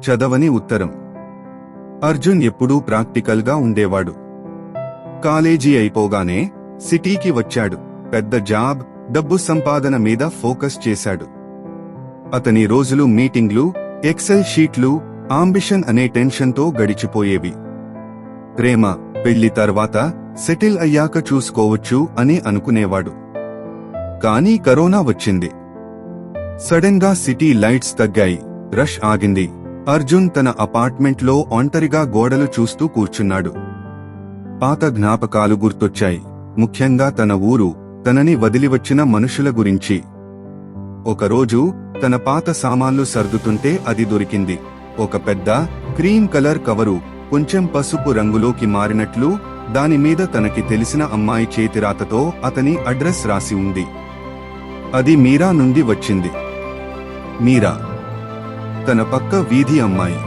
చదవని ఉత్తరం. అర్జున్ ఎప్పుడూ ప్రాక్టికల్గా ఉండేవాడు. కాలేజీ అయిపోగానే సిటీకి వచ్చాడు. పెద్ద జాబ్ డబ్బు సంపాదన మీద ఫోకస్ చేశాడు. అతని రోజులు మీటింగ్లు ఎక్సెల్ షీట్లు ఆంబిషన్ అనే టెన్షన్తో గడిచిపోయేవి. ప్రేమ పెళ్ళి తర్వాత సెటిల్ అయ్యాక చూసుకోవచ్చు అని అనుకునేవాడు. కానీ కరోనా వచ్చింది. సడన్గా సిటీ లైట్స్ తగ్గాయి. రష్ ఆగింది. అర్జున్ తన అపార్ట్మెంట్లో ఒంటరిగా గోడలు చూస్తూ కూర్చున్నాడు. పాత జ్ఞాపకాలు గుర్తొచ్చాయి. ముఖ్యంగా తన ఊరు తనని వదిలివచ్చిన మనుషుల గురించి. ఒకరోజు తన పాత సామాన్లు సర్దుతుంటే అది దొరికింది. ఒక పెద్ద క్రీమ్ కలర్ కవరు కొంచెం పసుపు రంగులోకి మారినట్లు దానిమీద తనకి తెలిసిన అమ్మాయి చేతిరాతతో అతని అడ్రస్ రాసి ఉంది. అది మీరా నుండి వచ్చింది. మీరా తన పక్క వీధి అమ్మాయి.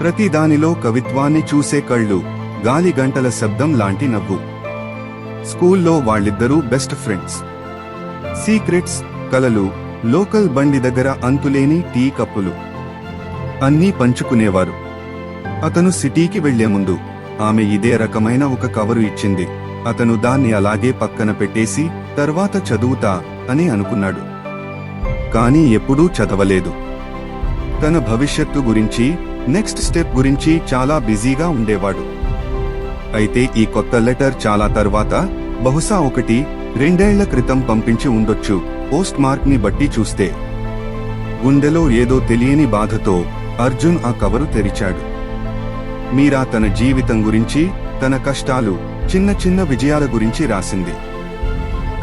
ప్రతిదానిలో కవిత్వాన్ని చూసే కళ్ళు గాలి గంటల శబ్దం లాంటి నవ్వు. స్కూల్లో వాళ్ళిద్దరూ బెస్ట్ ఫ్రెండ్స్. సీక్రెట్స్ కలలు లోకల్ బండి దగ్గర అంతులేని టీ కప్పులు. అన్నీ పంచుకునేవారు. అతను సిటీకి వెళ్ళే ముందు ఆమె ఇదే రకమైన ఒక కవరు ఇచ్చింది. అతను దాన్ని అలాగే పక్కన పెట్టేసి తర్వాత చదువుతా అని అనుకున్నాడు. కానీ ఎప్పుడూ చదవలేదు. తన భవిష్యత్తు గురించి నెక్స్ట్ స్టెప్ గురించి చాలా బిజీగా ఉండేవాడు. అయితే ఈ కొత్త లెటర్ చాలా తర్వాత బహుశా ఒకటి రెండేళ్ళ క్రితం పంపించి ఉండొచ్చు పోస్ట్ మార్క్ని బట్టి చూస్తే. గుండెలో ఏదో తెలియని బాధతో అర్జున్ ఆ కవరు తెరిచాడు. మీరా తన జీవితం గురించి తన కష్టాలు చిన్న చిన్న విజయాల గురించి రాసింది.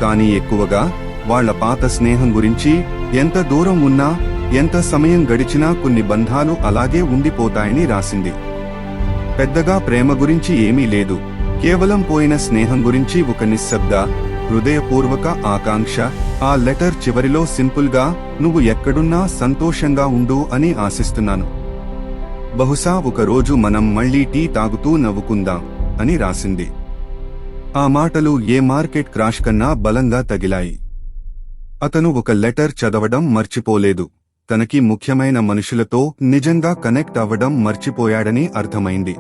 కానీ ఎక్కువగా వాళ్ళ పాత స్నేహం గురించి ఎంత దూరం ఉన్నా ఎంత సమయం గడిచినా కొన్ని బంధాలు అలాగే ఉండిపోతాయని రాసింది. పెద్దగా ప్రేమ గురించి ఏమీ లేదు. కేవలం పోయిన స్నేహం గురించి ఒక నిశ్శబ్ద హృదయపూర్వక ఆకాంక్ష ఆ లెటర్ చివరిలో సింపుల్గా నువ్వు ఎక్కడున్నా సంతోషంగా ఉండు అని ఆశిస్తున్నాను. బహుశా ఒక రోజు మనం మళ్ళీ టీ తాగుతూ నవ్వుకుందాం అని రాసింది. ఆ మాటలు ఏ మార్కెట్ క్రాష్ కన్నా బలంగా తగిలాయి. అతను ఒక లెటర్ చదవడం మర్చిపోలేదు. తనకి ముఖ్యమైన మనుషులతో నిజంగా కనెక్ట్ అవ్వడం మర్చిపోయాడని అర్థమైంది.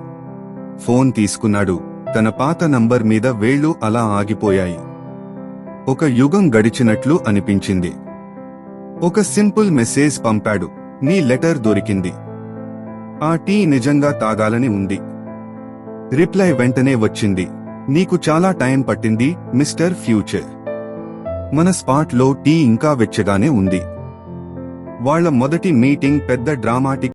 ఫోన్ తీసుకున్నాడు. తన పాత నంబర్ మీద వేళ్ళు అలా ఆగిపోయాయి. ఒక యుగం గడిచినట్లు అనిపించింది. ఒక సింపుల్ మెసేజ్ పంపాడు. నీ లెటర్ దొరికింది. ఆ టీ నిజంగా తాగాలని ఉంది. రిప్లై వెంటనే వచ్చింది. నీకు చాలా టైం పట్టింది మిస్టర్ ఫ్యూచర్. మన స్పాట్లో టీ ఇంకా వెచ్చగానే ఉంది. వాళ్ళ మొదటి మీటింగ్ పెద్ద డ్రామాటిక్